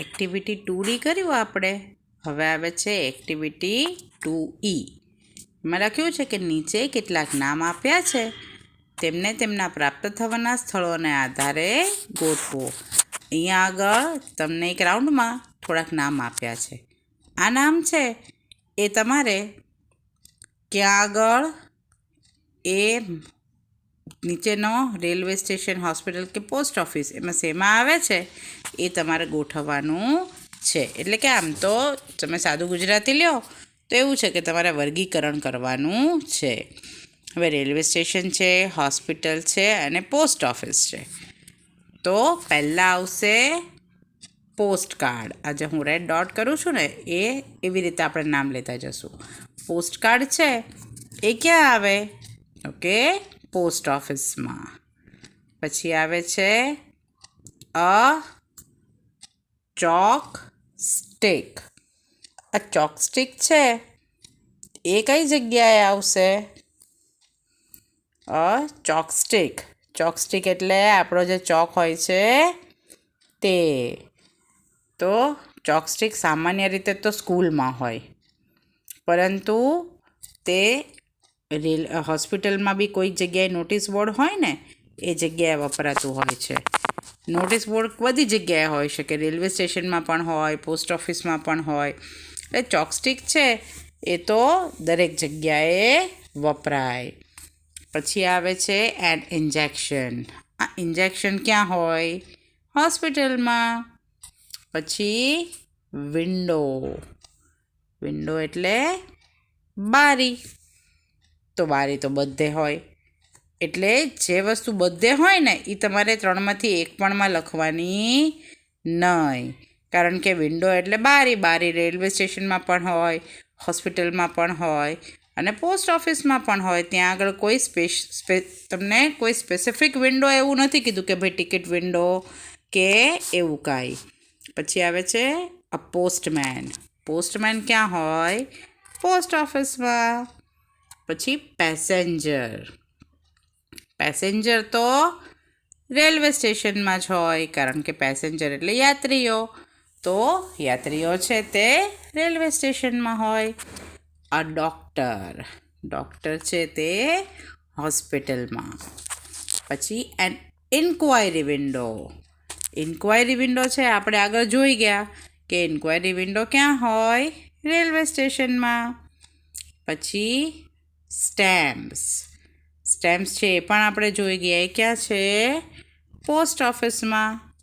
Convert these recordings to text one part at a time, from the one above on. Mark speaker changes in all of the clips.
Speaker 1: Activity two D કર્યું આપણે? હવે આવે છે એક્ટિવિટી ટુ ઈ એમાં લખ્યું છે કે નીચે કેટલાક નામ આપ્યા છે. તેમને તેમના પ્રાપ્ત થવાના સ્થળોને આધારે ગોઠવો. અહીંયા આગળ તમને એક રાઉન્ડમાં થોડાક નામ આપ્યા છે. આ નામ છે, એ તમારે ક્યાં આગળ? એ નીચેનો રેલવે સ્ટેશન, હોસ્પિટલ કે પોસ્ટ ઓફિસ, એમાં શેમાં આવે છે? એ તમારે ગોઠવવાનું છે. એટલે કે આમ તો તમે સાદું ગુજરાતી લ્યો, તો એવું છે કે તમારે વર્ગીકરણ કરવાનું છે. હવે રેલવે સ્ટેશન છે, હોસ્પિટલ છે અને પોસ્ટ ઓફિસ છે. તો પહેલાં આવશે પોસ્ટ કાર્ડ. આજે હું રેડ ડોટ કરું છું ને, એ એવી રીતે આપણે નામ લેતા જશું. પોસ્ટ કાર્ડ છે, એ ક્યાં આવે? ઓકે. પોસ્ટ ઓફિસમાં. પછી આવે છે અ ચોક સ્ટિક. આ ચોક સ્ટિક છે? એ કઈ જગ્યાએ આવશે? અ ચોકસ્ટિક ચોકસ્ટિક એટલે આપણો જે ચોક હોય છે તે. તો ચોકસ્ટિક સામાન્ય રીતે તો સ્કૂલમાં હોય. પરંતુ તે રેલ હોસ્પિટલમાં બી કોઈક જગ્યાએ નોટિસ બોર્ડ હોય ને, એ જગ્યાએ વપરાતું હોય છે. નોટિસ બોર્ડ બધી જગ્યાએ હોઈ શકે. રેલવે સ્ટેશનમાં પણ હોય, પોસ્ટ ઓફિસમાં પણ હોય. એટલે ચોકસ્ટિક છે, એ તો દરેક જગ્યાએ વપરાય. પછી આવે છે એન ઇન્જેક્શન. આ ઇન્જેક્શન ક્યાં હોય? હોસ્પિટલમાં. પછી વિન્ડો. વિન્ડો એટલે બારી. તો બારી તો બધે હોય. એટલે જે વસ્તુ બધે હોય ને એ તમારે ત્રણમાંથી એક પણમાં લખવાની નહીં કારણ કે વિન્ડો એટલે બારી બારી રેલવે સ્ટેશનમાં પણ હોય હોસ્પિટલમાં પણ હોય, અને પોસ્ટ ઓફિસમાં પણ હોય. ત્યાં આગળ કોઈ સ્પે તમને કોઈ સ્પેસિફિક વિન્ડો એવું નથી કીધું કે ભાઈ ટિકિટ વિન્ડો કે એવું કાંઈ. પછી આવે છે અ પોસ્ટમેન પોસ્ટમેન ક્યાં હોય? પોસ્ટ ઓફિસમાં પછી પેસેન્જર. પેસેન્જર તો રેલવે સ્ટેશનમાં જ હોય, કારણ કે પેસેન્જર એટલે યાત્રીઓ. તો યાત્રીઓ છે તે રેલવે સ્ટેશનમાં હોય. આ ડૉક્ટર ડૉક્ટર છે તે હોસ્પિટલમાં. પછી an enquiry window. Enquiry window છે, આપણે આગળ જોઈ ગયા કે ઇન્ક્વાયરી વિન્ડો ક્યાં હોય? રેલવે સ્ટેશનમાં. પછી સ્ટેમ્પ્સ. સ્ટેમ્પ્સ છે એ પણ આપણે જોઈ ગયા. ક્યાં છે? પોસ્ટ ઓફિસમાં.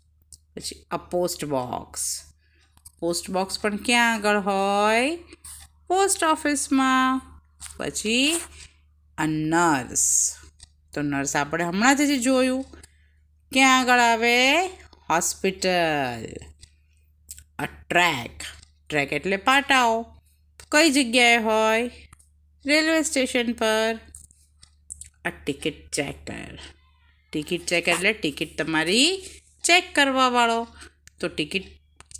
Speaker 1: પછી a post box. Post box પણ ક્યાં આગળ હોય? પોસ્ટ ઓફિસમાં. પછી અ નર્સ. તો નર્સ આપણે હમણાં જ જોયું. ક્યાં આગળ આવે? હોસ્પિટલ. અ ટ્રેક. ટ્રેક એટલે પાટાઓ. કઈ જગ્યાએ હોય? રેલવે સ્ટેશન પર આ ટિકિટ ચેકર ટિકિટ ચેક એટલે ટિકિટ તમારી ચેક કરવાવાળો તો ટિકિટ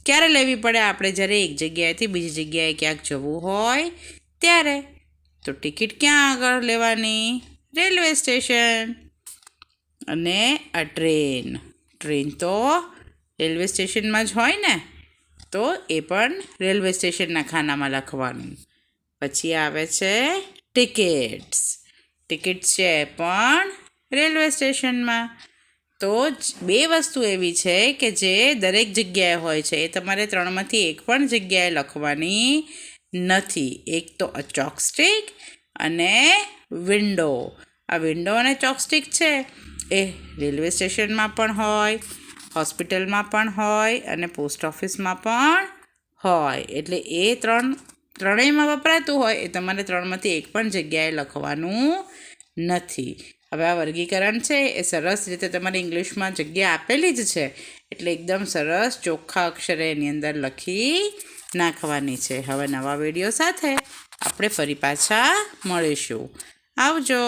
Speaker 1: ક્યારે લેવી પડે? આપણે જ્યારે એક જગ્યાએથી બીજી જગ્યાએ ક્યાંક જવું હોય ત્યારે તો ટિકિટ ક્યાં આગળ લેવાની? રેલવે સ્ટેશન અને આ ટ્રેન. ટ્રેન તો રેલવે સ્ટેશનમાં જ હોય ને? તો એ પણ રેલવે સ્ટેશનના ખાનામાં લખવાનું. પછી આવે છે ટિકિટ્સ. ટિકિટ છે પણ રેલવે સ્ટેશનમાં. તો બે વસ્તુ એવી છે કે જે દરેક જગ્યાએ હોય છે. એ તમારે ત્રણમાંથી એક પણ જગ્યાએ લખવાની નથી. એક તો ચોકસ્ટિક અને વિન્ડો. આ વિન્ડો અને ચોકસ્ટિક છે. એ રેલવે સ્ટેશનમાં પણ હોય, હોસ્પિટલમાં પણ હોય અને પોસ્ટ ઓફિસમાં પણ હોય. એટલે એ ત્રણ ત્રણેયમાં વપરાતું હોય એ તમારે ત્રણમાંથી એક પણ જગ્યાએ લખવાનું નથી. હવે આ વર્ગીકરણ છે, એ સરસ રીતે તમારે ઇંગ્લિશમાં જગ્યા આપેલી જ છે, એટલે એકદમ સરસ ચોખ્ખા અક્ષરે એની અંદર લખી નાખવાની છે. હવે નવા વીડિયો સાથે આપણે ફરી પાછા મળીશું. આવજો.